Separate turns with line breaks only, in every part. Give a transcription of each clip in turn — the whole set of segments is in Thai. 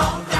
all right.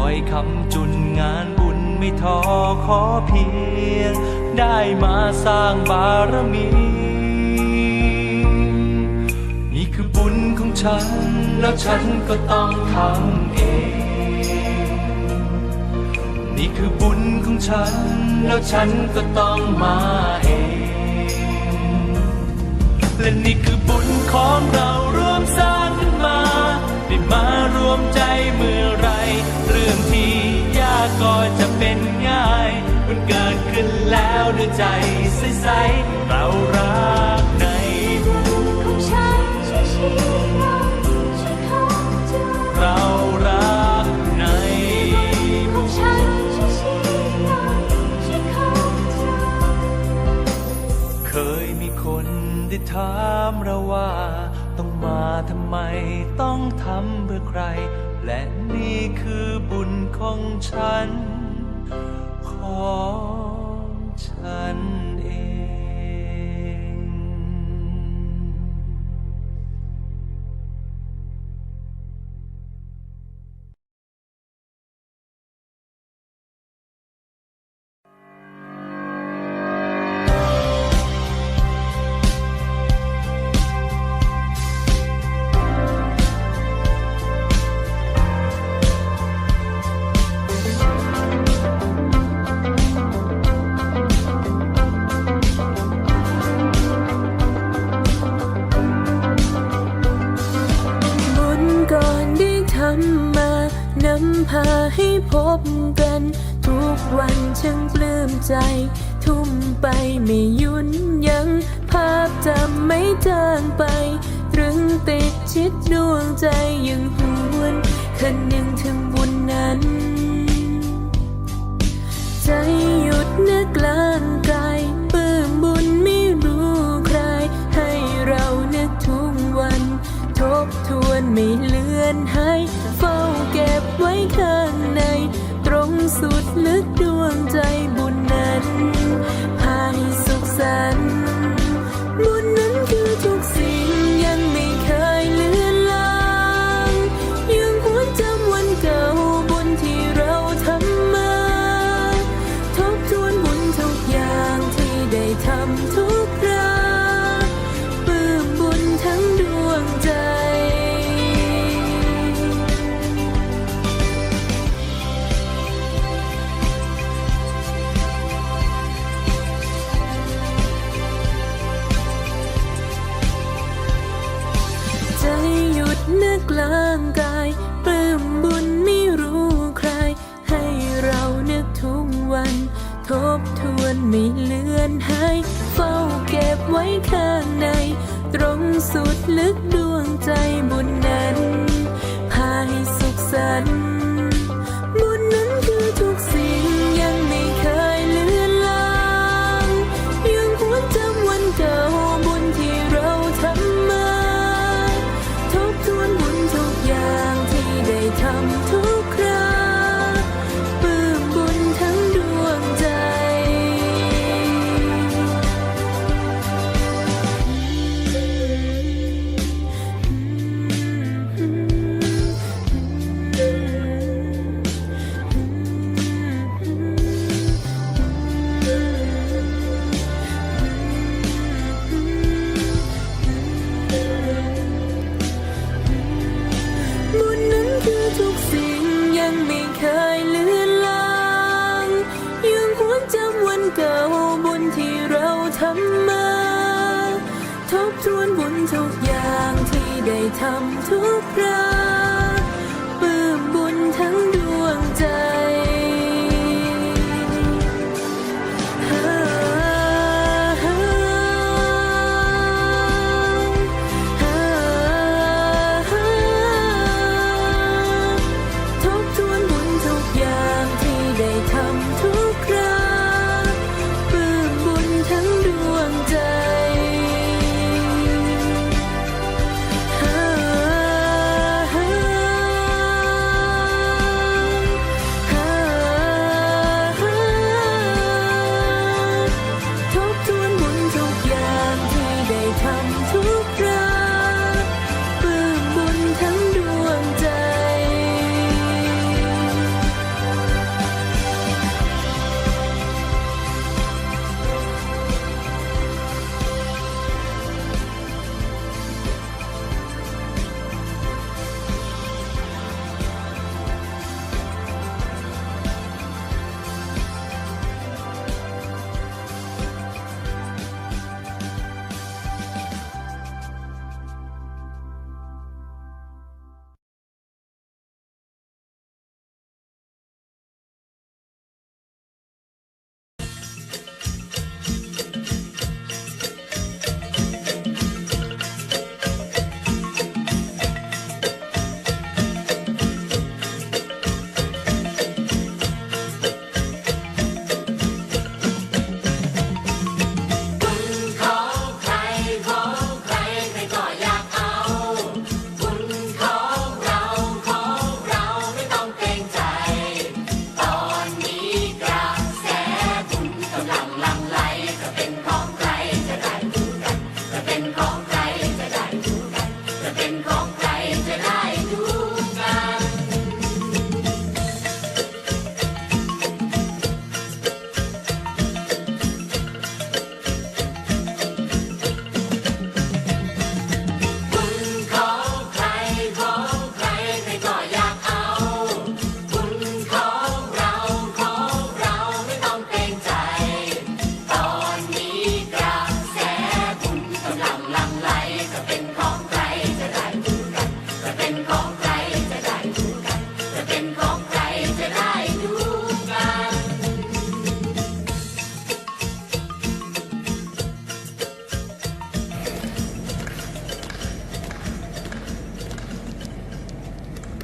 อยคำจุนงานบุญไม่ท้อขอเพียง ได้มาสร้างบารมี นี่คือบุญของฉัน แล้วฉันก็ต้องทำเอง นี่คือบุญของฉัน แล้วฉันก็ต้องมาเอง และนี่คือบุญ เป็นง่ายมันเกิดขึ้นแล้วด้วยใจใสๆเรารักในบุญ
ของฉันช่วยชี้เราช่วยเข้าใจ
เรารักใน
ข
บุ
องฉันช่วยชี้เราช่วยเข้าใจ
เคยมีคนได้ถามเราว่า ต้องมาทำไมต้องทำเพื่อใคร และนี่คือบุญของฉัน ของฉัน
ให้พบกัน ทุกวันช่างปลื้มใจ ทุ่มไปไม่ยุนยัง ภาพจำไม่จางไป ตรึงติดชิดดวงใจยังหวนคันยังถึงบุญนั้น ใจหยุดนึกลางกายปื้มบุญไม่รู้ใคร ให้เรานึกทุกวัน ทบทวนไม่เลือนหา ลึก ทวนบุญทุกอย่างที่ได้ทำทุกคราปลื้มบุญทั้งดวงใจ